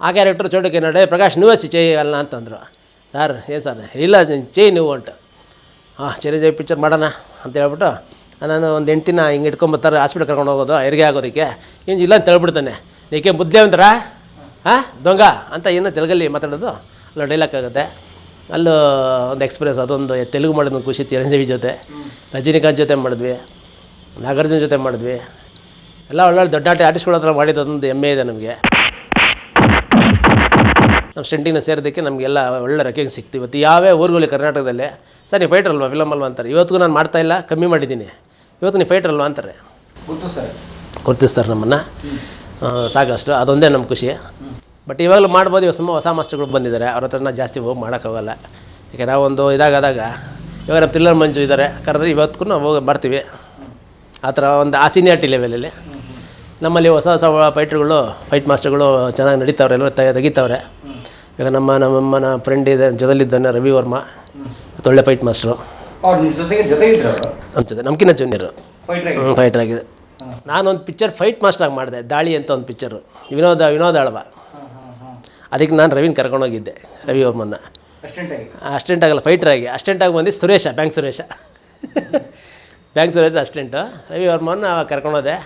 ಆ ಕ್ಯಾರೆಕ್ಟರ್ ಚೋಟಕ್ಕೆ ನಡೆ, ಪ್ರಕಾಶ್, ನೀವೇ ಚೇ ಅಲ್ಲ ಅಂತಂದರು ಸರ್ ಏನು ಸರ್? ಇಲ್ಲ ಚೇ ನೀವು ಅಂಟು ಹಾಂ, ಚಿರಂಜೀವಿ ಪಿಕ್ಚರ್ ಮಾಡೋಣ ಅಂತ ಹೇಳ್ಬಿಟ್ಟು, ನಾನು ಒಂದು ಹೆಂಡ್ತಿನ ಹಿಂಗೆ ಇಟ್ಕೊಂಬತ್ತಾರೆ ಹಾಸ್ಪಿಟ್ಲ್ ಕರ್ಕೊಂಡು ಹೋಗೋದು ಹೆರಿಗೆ ಆಗೋದಕ್ಕೆ. ಏನು ಇಲ್ಲ ಅಂತ ಹೇಳ್ಬಿಡ್ತಾನೆ. ನೀಕೆ ಮುದ್ದೆ ಅಂತಾರ ಹಾಂ ದೊಂಗ? ಅಂತ ಏನೋ ತೆಲುಗಲ್ಲಿ ಮಾತಾಡೋದು. ಅಲ್ಲ ಡೈಲಾಗ್ ಆಗುತ್ತೆ. ಅಲ್ಲೂ ಒಂದು ಎಕ್ಸ್ಪ್ರೆಸ್ ಅದೊಂದು ತೆಲುಗು ಮಾಡಿದ ಖುಷಿ ಚಿರಂಜೀವಿ ಜೊತೆ. ರಜನಿಕಾಂತ್ ಜೊತೆ ಮಾಡಿದ್ವಿ. ನಾಗಾರ್ಜುನ ಜೊತೆ ಮಾಡಿದ್ವಿ. ಎಲ್ಲ ಒಳ್ಳೊಳ್ಳೆ ದೊಡ್ಡ ಆಟ ಆರ್ಟಿಸ್ಟ್ಗಳ ಹತ್ರ ಮಾಡಿದ್ದು ಅದೊಂದು ಹೆಮ್ಮೆ ಇದೆ ನಮಗೆ. ನಮ್ಮ ಸ್ಟೆಂಟಿನ ಸೇರೋದಕ್ಕೆ ನಮಗೆಲ್ಲ ಒಳ್ಳೆ ರೆಕಿಂಗ್ ಸಿಕ್ತು ಇವತ್ತು ಯಾವೇ ಊರುಗಳು ಕರ್ನಾಟಕದಲ್ಲಿ? ಸರ್ ನೀವು ಫೈಟರ್ ಅಲ್ವಾ? ಫಿಲಮ್ ಅಲ್ವಾ ಅಂತಾರೆ. ಇವತ್ತಿಗೂ ನಾನು ಮಾಡ್ತಾ ಇಲ್ಲ ಕಮ್ಮಿ ಮಾಡಿದ್ದೀನಿ. ಇವತ್ತು ನೀವು ಫೈಟರ್ ಅಲ್ವಾ ಅಂತಾರೆ? ಗುರ್ತಿಸ್ತಾರೆ ನಮ್ಮನ್ನು. ಸಾಕಷ್ಟು. ಅದೊಂದೇ ನಮ್ಮ ಖುಷಿ. ಬಟ್ ಇವಾಗಲೂ ಮಾಡ್ಬೋದು ಇವಾಗ ಸುಮ್ಮ ಹೊಸ ಮಾಸ್ಟರ್ಗಳು ಬಂದಿದ್ದಾರೆ. ಅವ್ರ ಹತ್ರ ನಾವು ಜಾಸ್ತಿ ಹೋಗಿ ಮಾಡೋಕ್ಕಾಗಲ್ಲ. ಯಾಕೆ ನಾವೊಂದು ಇದಾಗಾದಾಗ ಇವಾಗ ನಮ್ಮ ತಿಲ್ಲರ್ ಮಂಜು ಇದ್ದಾರೆ ಕರೆದ್ರೆ ಇವತ್ತಿಗೂ ನಾವು ಹೋಗಿ ಬರ್ತೀವಿ. ಆ ಥರ ಒಂದು ಆ ಸೀನಿಯಾರಿಟಿ ಲೆವೆಲಲ್ಲಿ ನಮ್ಮಲ್ಲಿ ಹೊಸ ಹೊಸ ಫೈಟ್ರುಗಳು ಫೈಟ್ ಮಾಸ್ಟರ್ಗಳು ಚೆನ್ನಾಗಿ ನಡೀತಾವ್ರೆ ಎಲ್ಲರೂ ತೆಗಿತಾವ್ರೆ. ಈಗ ನಮ್ಮ ನಮ್ಮಮ್ಮನ ಫ್ರೆಂಡ್ ಇದೆ ಜೊತೆಲಿದ್ದಾನೆ ರವಿ ವರ್ಮ ಒಳ್ಳೆ ಫೈಟ್ ಮಾಸ್ಟ್ರು ನಿಮ್ಮ ನಮ್ಮ ಜೊತೆ ನಮ್ಕಿನ್ನ ಜೂನಿಯರು ಫೈಟ್ರ್ ಆಗಿ. ಫೈಟರ್ ಆಗಿದೆ. ನಾನೊಂದು ಪಿಕ್ಚರ್ ಫೈಟ್ ಮಾಸ್ಟ್ರಾಗಿ ಮಾಡಿದೆ ದಾಳಿ ಅಂತ ಒಂದು ಪಿಕ್ಚರು ವಿನೋದ ವಿನೋದ ಅಳವ ಅದಕ್ಕೆ ನಾನು ರವಿನ ಕರ್ಕೊಂಡೋಗಿದ್ದೆ ರವಿ ಅವ್ರಮ್ಮನ್ನ ಅಸ್ಟೆಂಟ್ ಆಗಿ. ಆಗಲ್ಲ ಫೈಟ್ರಾಗಿ ಅಸ್ಟೆಂಟಾಗಿ ಬಂದು Suresh bank Suresh. Bank Suresh assistant Ravi ವರ್ಮನ್ನ ಅವಾಗ ಕರ್ಕೊಂಡೋದೆ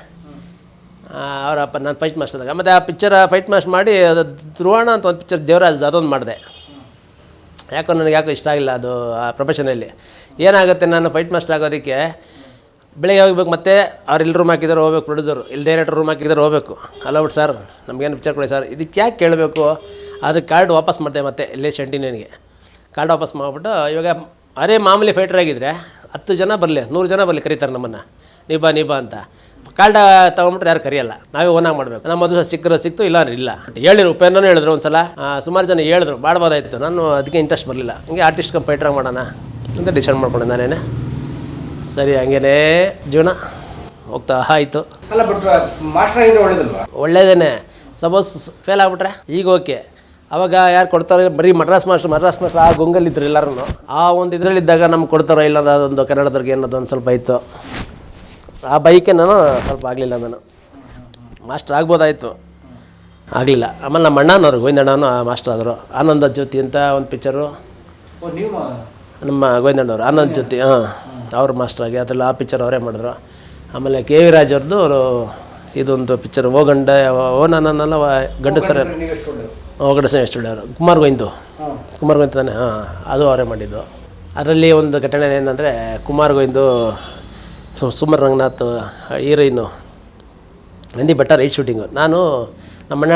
ಅವರಪ್ಪ ನಾನು ಫೈಟ್ ಮಾಸ್ಟರ್ದಾಗ ಮತ್ತು ಆ ಪಿಕ್ಚರ್ ಫೈಟ್ ಮಾಸ್ ಮಾಡಿ ಅದು ಧ್ರುವಣ ಅಂತ ಒಂದು ಪಿಕ್ಚರ್ ದೇವರಾಜ್ ಅದೊಂದು ಮಾಡಿದೆ. ಯಾಕೋ ನನಗೆ ಯಾಕೋ ಇಷ್ಟ ಆಗಿಲ್ಲ ಅದು ಆ ಪ್ರೊಫೆಷನಲ್ಲಿ ಏನಾಗುತ್ತೆ ನಾನು ಫೈಟ್ ಮಾಸ್ಟರ್ ಆಗೋದಕ್ಕೆ ಬೆಳಗ್ಗೆ ಹೋಗ್ಬೇಕು ಮತ್ತೆ ಅವ್ರು ಇಲ್ಲಿ ರೂಮ್ ಹಾಕಿದ್ದಾರೆ, ಹೋಗ್ಬೇಕು ಪ್ರೊಡ್ಯೂಸರು ಇಲ್ಲಿ ಡೈರೆಕ್ಟರ್ ರೂಮ್ ಹಾಕಿದ್ರೆ ಹೋಗ್ಬೇಕು. ಬಿಟ್ಟು ಸರ್ ನಮಗೇನು ಪಿಕ್ಚರ್ ಕೊಡಿ ಸರ್ ಇದಕ್ಕೆ ಯಾಕೆ ಕೇಳಬೇಕು? ಅದಕ್ಕೆ ಕಾರ್ಡ್ ವಾಪಸ್ ಮಾಡಿದೆ ಮತ್ತೆ, ಇಲ್ಲೇ ಶೆಂಟಿನೇನಿಗೆ ಕಾರ್ಡ್ ವಾಪಸ್ ಮಾಡಿಬಿಟ್ಟು, ಇವಾಗ ಅರೇ ಮಾಮೂಲಿ ಫೈಟರ್ ಆಗಿದ್ರೆ ಹತ್ತು ಜನ ಬರಲಿ, ನೂರು ಜನ ಬರಲಿ ಕರೀತಾರೆ ನಮ್ಮನ್ನು. ನೀ ಬಾ ನೀ ಬಾ ಅಂತ. ಕಾರ್ಡ್ ತೊಗೊಂಬಿಟ್ರೆ ಯಾರು ಕರೆಯಲ್ಲ. ನಾವೇ ಓನಾಗಿ ಮಾಡಬೇಕು. ನಮ್ಮ ಮದುವೆ ಸಿಕ್ಕರು ಸಿಕ್ತು, ಇಲ್ಲ ಇಲ್ಲ. ಹೇಳಿದ್ರು ಉಪೇಂದ್ರನೂ ಹೇಳಿದ್ರು ಒಂದು ಸಲ ಸುಮಾರು ಜನ ಹೇಳಿದ್ರು, ಬಾಡ್ಬೋದಾಯಿತು. ನಾನು ಅದಕ್ಕೆ ಇಂಟ್ರೆಸ್ಟ್ ಬರಲಿಲ್ಲ. ಹಂಗೆ ಆರ್ಟಿಸ್ಟ್ ಕಮ್ ಫೈಟ್ರಾಗಿ ಮಾಡೋಣ ಅಂತ ಡಿಸೈಡ್ ಮಾಡ್ಕೊಂಡೆ ನಾನೇನೆ. ಸರಿ ಹಂಗೇನೆ ಜೀವನ ಹೋಗ್ತಾ ಆಯಿತು. ಅಲ್ಲ ಬಟ್ ಮಾಸ್ಟರ್ ಆಗಿದ್ರೆ ಒಳ್ಳೇದಲ್ವಾ? ಒಳ್ಳೇದೇನೆ. ಸಪೋಸ್ ಫೇಲ್ ಆಗ್ಬಿಟ್ರೆ ಈಗ ಓಕೆ. ಅವಾಗ ಯಾರು ಕೊಡ್ತಾರೆ? ಬರೀ ಮಡ್ರಾಸ್ ಮಾಸ್ಟರ್ ಮಡ್ರಾಸ್ ಮಾಸ್ಟರ್ ಆ ಗುಂಗಲ್ಲಿದ್ರು ಎಲ್ಲರೂ ಆ ಒಂದು ಇದರಲ್ಲಿದ್ದಾಗ ನಮ್ಗೆ ಕೊಡ್ತಾರೋ ಇಲ್ಲ ಅದೊಂದು ಕನ್ನಡದವ್ರಿಗೆ ಅನ್ನೋದು ಒಂದು ಸ್ವಲ್ಪ ಇತ್ತು. ಆ ಬೈಕೆ ನಾನು ಸ್ವಲ್ಪ ಆಗಲಿಲ್ಲ ನಾನು. ಮಾಸ್ಟರ್ ಆಗ್ಬೋದಾಯಿತು. ಆಗಲಿಲ್ಲ. ಆಮೇಲೆ ನಮ್ಮ ಅಣ್ಣನವ್ರು ಆ ಮಾಸ್ಟರ್ ಆದರು. ಆನಂದ ಜ್ಯೋತಿ ಅಂತ ಒಂದು ಪಿಕ್ಚರು ನಮ್ಮ ಗೋವಿಂದಣ್ಣವ್ರು ಆನಂದ್ ಜ್ಯೋತಿ ಹಾಂ. ಅವ್ರು ಮಾಸ್ಟರ್ ಆಗಿ ಅದ್ರಲ್ಲಿ ಆ ಪಿಕ್ಚರ್ ಅವರೇ ಮಾಡಿದ್ರು. ಆಮೇಲೆ ಕೆ ವಿ ರಾಜ್ ಅವ್ರದ್ದು ಅವರು ಇದೊಂದು ಪಿಕ್ಚರ್ ಓ ಗಂಡ ಓ ನನ್ನಲ್ಲ ಗಂಡಸರ ಎಷ್ಟು ಓ ಎಷ್ಟು ಅವರು? ಕುಮಾರ್ ಗೋವಿಂದು. ಕುಮಾರ್ ಗೋವಿಂದ್ ತಾನೆ? ಹಾಂ ಅದು ಅವರೇ ಮಾಡಿದ್ದು. ಅದರಲ್ಲಿ ಒಂದು ಘಟನೆ ಏನಂದರೆ ಕುಮಾರ್ ಗೋವಿಂದು ಸು- ಸುಮರ್ Ranganath heroine Nandi Betta right shooting ನಾನು ನಮ್ಮಣ್ಣ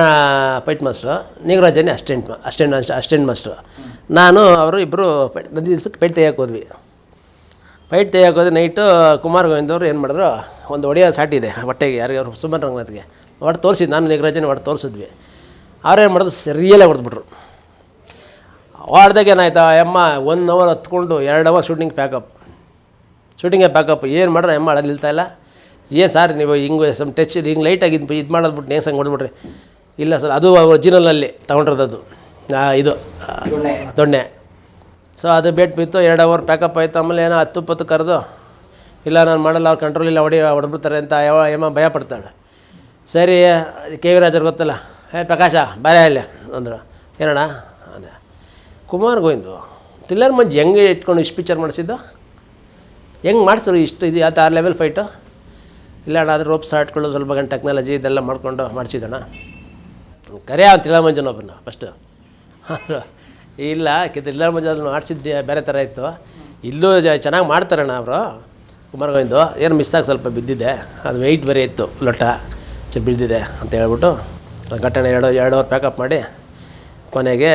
ಫೈಟ್ ಮಾಸ್ಟ್ರು ನೀಗರಾಜನೇ ಅಸ್ಟೆಂಟ್ ಅಸ್ಟೆಂಟ್ ಅಸ್ಟೆಂಟ್ ಮಾಸ್ಟ್ರು ನಾನು ಅವರು ಇಬ್ಬರು ನಂದಿ ದಿವ್ಸಕ್ಕೆ ಪೈಟ್ ತೆಗಿಯೋಕೆ ಹೋದ್ವಿ. ಫೈಟ್ ತೆಗಿಯಕ್ಕೆ ಹೋದ್ರೆ ನೈಟು ಕುಮಾರ್ ಗೋವಿಂದ್ ಅವರು ಏನು ಮಾಡಿದ್ರು? ಒಂದು ಒಡೆಯ ಸಾಟಿದೆ ಹೊಟ್ಟೆಗೆ ಯಾರಿಗಾರು ಸುಮನ್ ರಂಗನಾಥ್ಗೆ. ಒಟ್ಟು ತೋರಿಸಿದ್ದು ನಾನು ನಿಗರಾಜನ ಒಟ್ಟು ತೋರಿಸಿದ್ವಿ. ಅವ್ರೇನು ಮಾಡಿದ್ರು? ಸರಿಯಲ್ಲೇ ಹೊಡೆದ್ಬಿಟ್ರು. ಹೊಡೆದಾಗ ಏನಾಯ್ತು ಆ ಅಮ್ಮ ಒನ್ ಅವರ್ ಹತ್ಕೊಂಡು ಎರಡು ಅವರ್ ಶೂಟಿಂಗ್ ಪ್ಯಾಕಪ್ ಶೂಟಿಂಗೇ ಪ್ಯಾಕಪ್ ಏನು ಮಾಡಿದ್ರೆ? ಅಮ್ಮ ಅಳಲ್ಲಿ ಇಲ್ಲ. ಏನು ಸರ್ ನೀವು ಹಿಂಗೆ ಸಮ್ ಟಚ್ ಇದು ಹಿಂಗೆ ಲೈಟಾಗಿ ಇದು ಇದು ಮಾಡೋದ್ಬಿಟ್ಟು ನೇಸ್ ಹಂಗೆ ಹೊಡೆದ್ಬಿಟ್ರಿ? ಇಲ್ಲ ಸರ್ ಅದು ಒರಿಜಿನಲಲ್ಲಿ ತೊಗೊಂಡಿರೋದು ಇದು ದೊಣ್ಣೆ. ಸೊ ಅದು ಬೇಟ್ ಬಿತ್ತು ಎರಡು ಅವರ್ ಪ್ಯಾಕಪ್ ಆಯಿತು. ಆಮೇಲೆ ಏನೋ ಹತ್ತು ಇಪ್ಪತ್ತು ಕರೆದು, ಇಲ್ಲ, ನಾನು ಮಾಡಲ್ಲ ಅವ್ರು ಕಂಟ್ರೋಲ್ ಇಲ್ಲ, ಹೊಡಿ ಹೊಡೆದ್ಬಿಡ್ತಾರೆ ಅಂತ ಯಾವ ಏಮ ಭಯ ಪಡ್ತಾಳೆ ಸರಿ, ಕೆ ವಿ ರಾಜರು ಗೊತ್ತಲ್ಲ? ಏ, ಪ್ರಕಾಶ, ಬಾರೆ ಇಲ್ಲ. ಅಂದರು. ಏನಣ್ಣ? ಅದೇ. ಕುಮಾರ್ ಗೋವಿಂದು ತಿಲ್ಲರ್ ಮಂಜು ಹೆಂಗೆ ಇಟ್ಕೊಂಡು ಇಷ್ಟು ಪಿಕ್ಚರ್ ಮಾಡಿಸಿದ್ದು? ಹೆಂಗೆ ಮಾಡಿಸ್ರು ಇಷ್ಟು ಇದು ಯಾವ ಆರು ಲೆವೆಲ್ ಫೈಟು ಇಲ್ಲ ಅಣ್ಣ, ಅದು ರೋಪ್ಸ್ ಹಾಟ್ಕೊಳ್ಳೋದು ಸ್ವಲ್ಪ ಗಂಟೆ ಟೆಕ್ನಾಲಜಿ ಇದೆಲ್ಲ ಮಾಡ್ಕೊಂಡು ಮಾಡಿಸಿದಣ್ಣ ಕರೆ ಅವ್ನು ತಿಲ್ಲ ಒಬ್ಬನ ಫಸ್ಟು ಇಲ್ಲ ತಿಲ್ಲ ಮಂಜು ಆಡಿಸಿದ್ದೆ ಬೇರೆ ಥರ ಇತ್ತು. ಇಲ್ಲೂ ಚೆನ್ನಾಗಿ ಮಾಡ್ತಾರಣ್ಣ ಅವರು ಕುಮಾರ್ ಗೋವಿಂದು. ಏನು ಮಿಸ್ ಆಗಿ ಸ್ವಲ್ಪ ಬಿದ್ದಿದೆ. ಅದು ವೆಯ್ಟ್ ಬೇರೆ ಇತ್ತು ಲೊಟ್ಟ ಚ ಬಿದ್ದಿದೆ ಅಂತ ಹೇಳ್ಬಿಟ್ಟು ಘಟನೆ ಎರಡು ಎರಡು ಅವರ್ ಪ್ಯಾಕಪ್ ಮಾಡಿ ಕೊನೆಗೆ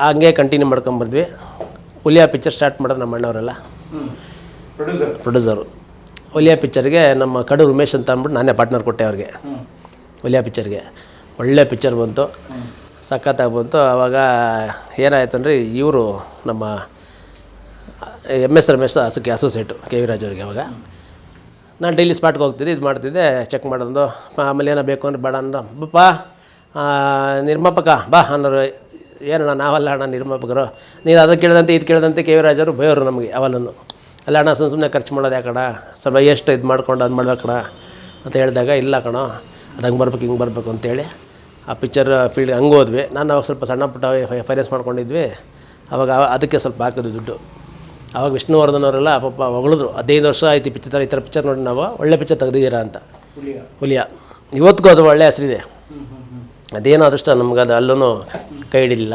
ಹಂಗೆ ಕಂಟಿನ್ಯೂ ಮಾಡ್ಕೊಂಬಂದ್ವಿ ಹುಲಿಯಾ ಪಿಕ್ಚರ್ ಸ್ಟಾರ್ಟ್ ಮಾಡೋದು ನಮ್ಮ ಅಣ್ಣವರೆಲ್ಲ. ಪ್ರೊಡ್ಯೂಸರ್ ಪ್ರೊಡ್ಯೂಸರು ಹುಲಿಯಾ ಪಿಕ್ಚರ್ಗೆ ನಮ್ಮ ಕಡು ಉಮೇಶ್ ಅಂತ ಅಂದ್ಬಿಟ್ಟು ನಾನೇ ಪಾರ್ಟ್ನರ್ ಕೊಟ್ಟೆ ಅವ್ರಿಗೆ. ಒಲಿಯಾ ಹುಲಿಯಾ ಪಿಕ್ಚರ್ಗೆ ಒಳ್ಳೆ ಪಿಕ್ಚರ್ ಬಂತು. ಸಖತ್ತಾಗಿ ಬಂತು. ಆವಾಗ ಏನಾಯ್ತು ಅಂದರೆ ಇವರು ನಮ್ಮ ಎಂ ಎಸ್ ರಮೇಶ್ ಅಸಕ್ಕೆ ಅಸೋಸಿಯೇಟು ಕೆ ವಿ ರಾಜ್ ಅವ್ರಿಗೆ ಅವಾಗ. ನಾನು ಡೈಲಿ ಸ್ಪಾಟ್ಗೆ ಹೋಗ್ತಿದ್ದೆ, ಇದು ಮಾಡ್ತಿದ್ದೆ ಚೆಕ್ ಮಾಡೋದು. ಆಮೇಲೆ ಏನೋ ಬೇಕು ಅಂದ್ರೆ ಬೇಡ ಅಂದ. ಬಪ್ಪ ನಿರ್ಮಾಪಕ, ಬಾ ಅನ್ನೋರು, ಏನಣ್ಣ ನಾವಲ್ಲ ಅಣ್ಣ ನಿರ್ಮಾಪಕರು. ನೀನು ಅದು ಕೇಳಿದಂತೆ, ಇದು ಕೇಳಿದಂತೆ ಕೆ ವಿ ರಾಜವರು ಬೈಯೋರು ನಮಗೆ ಅವಲನ್ನು ಅಲ್ಲ ಅಣ್ಣ ಸುಮ್ಮನೆ ಸುಮ್ಮನೆ ಖರ್ಚು ಮಾಡೋದು ಯಾಕಣ ಸ್ವಲ್ಪ ಎಷ್ಟು ಇದು ಮಾಡ್ಕೊಂಡು ಅದು ಮಾಡ್ಬೇಕಣ ಅಂತ ಹೇಳಿದಾಗ, ಇಲ್ಲ ಕಣೋ ಅದು ಹಂಗೆ ಬರ್ಬೇಕು, ಹಿಂಗೆ ಬರಬೇಕು ಅಂತೇಳಿ ಆ ಪಿಕ್ಚರ್ ಫೀಲ್ಡ್ ಹಂಗೆ ಹೋದ್ವಿ. ನಾನು ಅವಾಗ ಸ್ವಲ್ಪ ಸಣ್ಣ ಪುಟ್ಟ ಫೈನಾನ್ಸ್ ಮಾಡ್ಕೊಂಡಿದ್ವಿ. ಅವಾಗ ಅದಕ್ಕೆ ಸ್ವಲ್ಪ ಹಾಕಿದ್ವಿ ದುಡ್ಡು. ಅವಾಗ ವಿಷ್ಣುವರ್ಧನ್ ಅವರೆಲ್ಲ ಪಾಪ ಹೊಗಳಿದ್ರು. ಹದಿನೈದು ವರ್ಷ ಆಯ್ತು ಈ ಪಿಕ್ಚರ್ ಈ ಥರ ಪಿಕ್ಚರ್ ನೋಡಿ ನಾವು. ಒಳ್ಳೆ ಪಿಕ್ಚರ್ ತೆಗೆದಿದ್ದೀರಾ ಅಂತ. ಹುಲಿಯ. ಇವತ್ತಿಗೂ ಅದು ಒಳ್ಳೆ ಹೆಸರಿದೆ. ಅದೇನೋ ಅದೃಷ್ಟ ನಮ್ಗೆ ಅದು ಅಲ್ಲೂ ಕೈ ಹಿಡಿಲಿಲ್ಲ.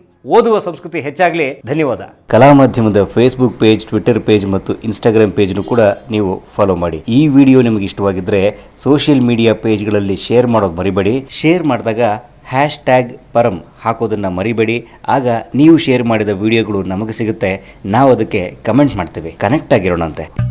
ಓದುವ ಸಂಸ್ಕೃತಿ ಹೆಚ್ಚಾಗಲಿ. ಧನ್ಯವಾದ. ಕಲಾ ಮಾಧ್ಯಮದ ಫೇಸ್ಬುಕ್ ಪೇಜ್ ಟ್ವಿಟರ್ ಪೇಜ್ ಮತ್ತು ಇನ್ಸ್ಟಾಗ್ರಾಮ್ ಪೇಜ್ನು ಕೂಡ ನೀವು ಫಾಲೋ ಮಾಡಿ. ಈ ವಿಡಿಯೋ ನಿಮಗೆ ಇಷ್ಟವಾಗಿದ್ದರೆ ಸೋಷಿಯಲ್ ಮೀಡಿಯಾ ಪೇಜ್ಗಳಲ್ಲಿ ಶೇರ್ ಮಾಡೋದು ಮರಿಬೇಡಿ. ಶೇರ್ ಮಾಡಿದಾಗ ಹ್ಯಾಶ್ ಟ್ಯಾಗ್ ಪರಂ ಹಾಕೋದನ್ನು ಮರಿಬೇಡಿ. ಆಗ ನೀವು ಶೇರ್ ಮಾಡಿದ ವಿಡಿಯೋಗಳು ನಮಗೆ ಸಿಗುತ್ತೆ. ನಾವು ಅದಕ್ಕೆ ಕಮೆಂಟ್ ಮಾಡ್ತೇವೆ. ಕನೆಕ್ಟ್ ಆಗಿರೋಣಂತೆ.